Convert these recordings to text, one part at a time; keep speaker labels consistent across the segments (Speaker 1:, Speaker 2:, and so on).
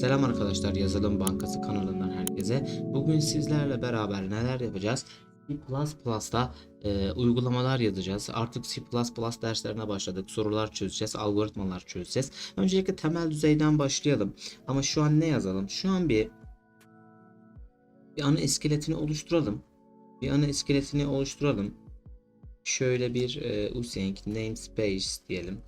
Speaker 1: Selam arkadaşlar Yazılım Bankası kanalından herkese. Bugün sizlerle beraber neler yapacağız? C++'da e, uygulamalar yazacağız. Artık C++ derslerine başladık. Sorular çözeceğiz, algoritmalar çözeceğiz. Öncelikle temel düzeyden başlayalım. Ama şu an ne yazalım? Şu an bir bir ana iskeletini oluşturalım. Bir ana iskeletini oluşturalım. Şöyle bir e, using namespace diyelim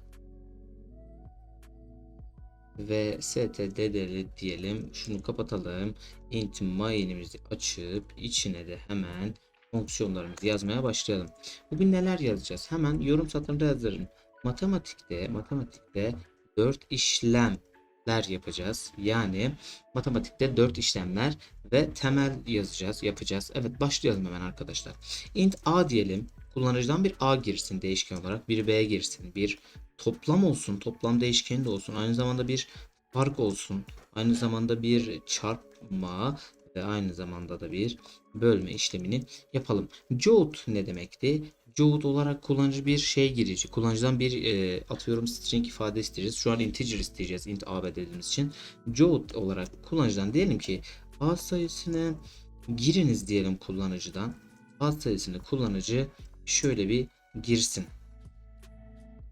Speaker 1: ve std'leri diyelim. Şunu kapatalım. int main'imizi açıp içine de hemen fonksiyonlarımızı yazmaya başlayalım. Bugün neler yazacağız? Hemen yorum satırında yazarım. Matematikte matematikte 4 işlemler yapacağız. Yani matematikte 4 işlemler ve temel yazacağız, yapacağız. Evet başlayalım hemen arkadaşlar. int a diyelim. Kullanıcıdan bir a girsin değişken olarak, bir b girsin, bir toplam olsun, toplam değişkeni de olsun. Aynı zamanda bir fark olsun. Aynı zamanda bir çarpma ve aynı zamanda da bir bölme işlemini yapalım. Jout ne demekti? Jout olarak kullanıcı bir şey girici. Kullanıcıdan bir e, atıyorum string ifade isteyeceğiz. Şu an integer isteyeceğiz int ab dediğimiz için. Jout olarak kullanıcıdan diyelim ki a sayısını giriniz diyelim kullanıcıdan. A sayısını kullanıcı şöyle bir girsin.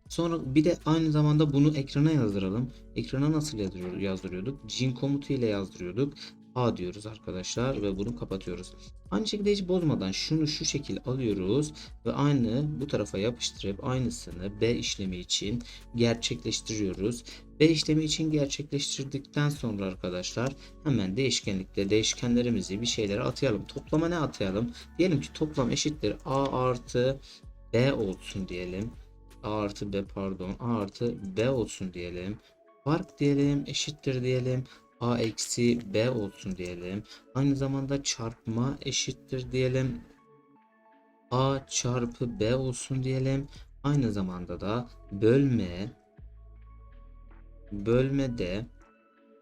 Speaker 1: Sonra bir de aynı zamanda bunu ekrana yazdıralım. Ekrana nasıl yazdırıyor, yazdırıyorduk? Gin komutu ile yazdırıyorduk. A diyoruz arkadaşlar ve bunu kapatıyoruz. Aynı şekilde hiç bozmadan şunu şu şekil alıyoruz ve aynı bu tarafa yapıştırıp aynısını B işlemi için gerçekleştiriyoruz. B işlemi için gerçekleştirdikten sonra arkadaşlar hemen değişkenlikte değişkenlerimizi bir şeylere atayalım. Toplama ne atayalım? Diyelim ki toplam eşittir A artı B olsun diyelim. A artı B pardon A artı B olsun diyelim. Fark diyelim eşittir diyelim. A eksi B olsun diyelim. Aynı zamanda çarpma eşittir diyelim. A çarpı B olsun diyelim. Aynı zamanda da bölme bölme de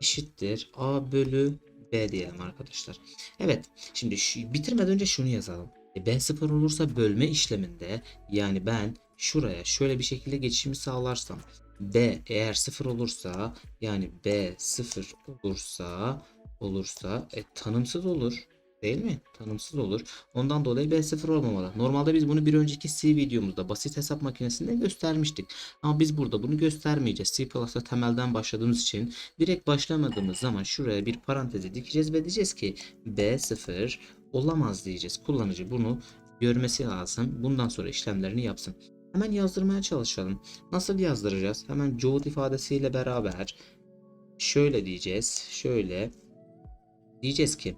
Speaker 1: eşittir A bölü B diyelim arkadaşlar. Evet şimdi şu, bitirmeden önce şunu yazalım. E, B0 olursa bölme işleminde yani ben şuraya şöyle bir şekilde geçişimi sağlarsam B eğer 0 olursa yani B 0 olursa olursa e, tanımsız olur. Değil mi? Tanımsız olur. Ondan dolayı B0 olmamalı. Normalde biz bunu bir önceki C videomuzda basit hesap makinesinde göstermiştik. Ama biz burada bunu göstermeyeceğiz. C Plus'ta temelden başladığımız için direkt başlamadığımız zaman şuraya bir parantezi dikeceğiz ve diyeceğiz ki B0 olamaz diyeceğiz. Kullanıcı bunu görmesi lazım. Bundan sonra işlemlerini yapsın. Hemen yazdırmaya çalışalım. Nasıl yazdıracağız? Hemen Jout ifadesiyle beraber şöyle diyeceğiz. Şöyle diyeceğiz ki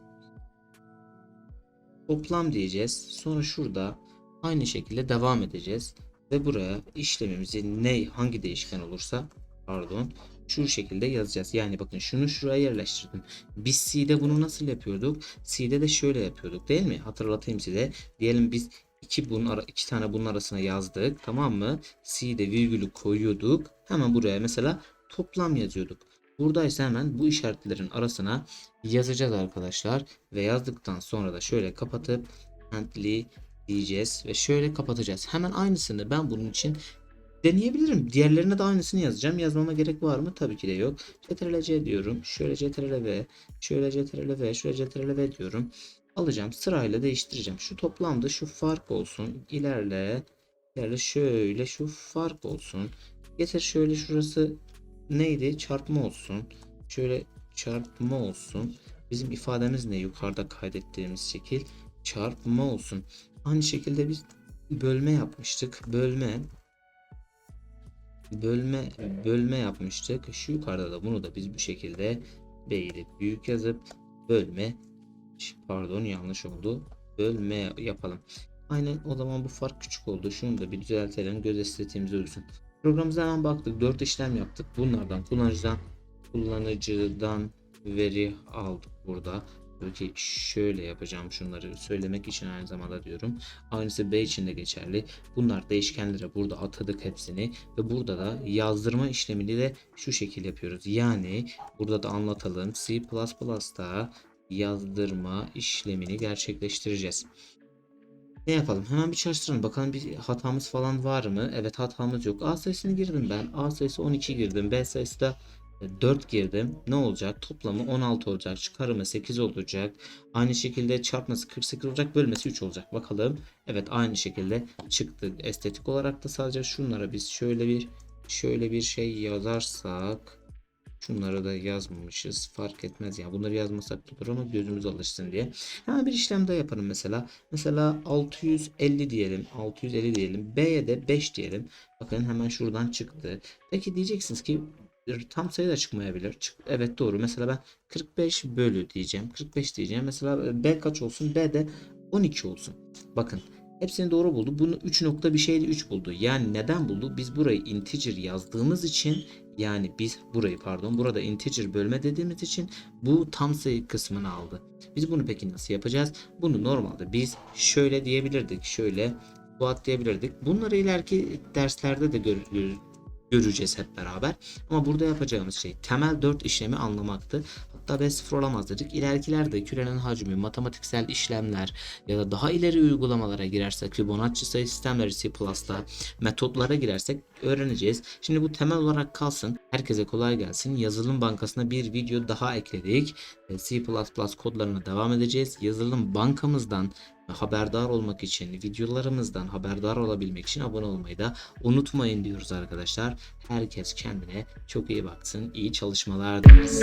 Speaker 1: toplam diyeceğiz. Sonra şurada aynı şekilde devam edeceğiz. Ve buraya işlemimizi ne hangi değişken olursa pardon şu şekilde yazacağız. Yani bakın şunu şuraya yerleştirdim. Biz C'de bunu nasıl yapıyorduk? C'de de şöyle yapıyorduk değil mi? Hatırlatayım size. Diyelim biz iki bunun ara, iki tane bunun arasına yazdık. Tamam mı? C'de virgülü koyuyorduk. Hemen buraya mesela toplam yazıyorduk. Burada ise hemen bu işaretlerin arasına yazacağız arkadaşlar. Ve yazdıktan sonra da şöyle kapatıp handly diyeceğiz ve şöyle kapatacağız. Hemen aynısını ben bunun için deneyebilirim. Diğerlerine de aynısını yazacağım. Yazmama gerek var mı? Tabii ki de yok. Ctrl C diyorum. Şöyle Ctrl V, şöyle Ctrl V, şöyle Ctrl V diyorum. Alacağım. Sırayla değiştireceğim. Şu toplamda şu fark olsun. İlerle. İlerle şöyle şu fark olsun. Getir şöyle şurası neydi? Çarpma olsun. Şöyle çarpma olsun. Bizim ifademiz ne? Yukarıda kaydettiğimiz şekil çarpma olsun. Aynı şekilde biz bölme yapmıştık. Bölme bölme bölme yapmıştık. Şu yukarıda da bunu da biz bu şekilde B'yi büyük yazıp bölme pardon yanlış oldu. Bölme yapalım. Aynen o zaman bu fark küçük oldu. Şunu da bir düzeltelim. Göz estetiğimiz ölsün. Programımıza hemen baktık. 4 işlem yaptık. Bunlardan kullanıcıdan kullanıcıdan veri aldık burada. Peki şöyle yapacağım şunları söylemek için aynı zamanda diyorum. Aynısı B için de geçerli. Bunlar değişkenlere burada atadık hepsini ve burada da yazdırma işlemini de şu şekil yapıyoruz. Yani burada da anlatalım. C++'da yazdırma işlemini gerçekleştireceğiz. Ne yapalım? Hemen bir çalıştıralım. Bakalım bir hatamız falan var mı? Evet hatamız yok. A sayısını girdim ben. A sayısı 12 girdim. B sayısı da 4 girdim. Ne olacak? Toplamı 16 olacak. Çıkarımı 8 olacak. Aynı şekilde çarpması 48 olacak. Bölmesi 3 olacak. Bakalım. Evet aynı şekilde çıktı. Estetik olarak da sadece şunlara biz şöyle bir şöyle bir şey yazarsak Şunları da yazmamışız. Fark etmez ya. Bunları yazmasak da olur ama gözümüz alışsın diye. Hemen bir işlem daha yaparım mesela. Mesela 650 diyelim. 650 diyelim. B'ye de 5 diyelim. Bakın hemen şuradan çıktı. Peki diyeceksiniz ki tam sayı da çıkmayabilir. Çık, evet doğru. Mesela ben 45 bölü diyeceğim. 45 diyeceğim. Mesela B kaç olsun? B de 12 olsun. Bakın Hepsini doğru buldu. Bunu 3 nokta bir şeydi 3 buldu. Yani neden buldu? Biz burayı integer yazdığımız için yani biz burayı pardon burada integer bölme dediğimiz için bu tam sayı kısmını aldı. Biz bunu peki nasıl yapacağız? Bunu normalde biz şöyle diyebilirdik. Şöyle bu diyebilirdik. Bunları ileriki derslerde de gör- göreceğiz hep beraber. Ama burada yapacağımız şey temel 4 işlemi anlamaktı. Hatta B sıfır olamaz dedik. İlerikilerde kürenin hacmi, matematiksel işlemler ya da daha ileri uygulamalara girersek Fibonacci sayı sistemleri C++'da metotlara girersek öğreneceğiz. Şimdi bu temel olarak kalsın. Herkese kolay gelsin. Yazılım bankasına bir video daha ekledik. C++ kodlarına devam edeceğiz. Yazılım bankamızdan haberdar olmak için, videolarımızdan haberdar olabilmek için abone olmayı da unutmayın diyoruz arkadaşlar. Herkes kendine çok iyi baksın. İyi çalışmalar dileriz.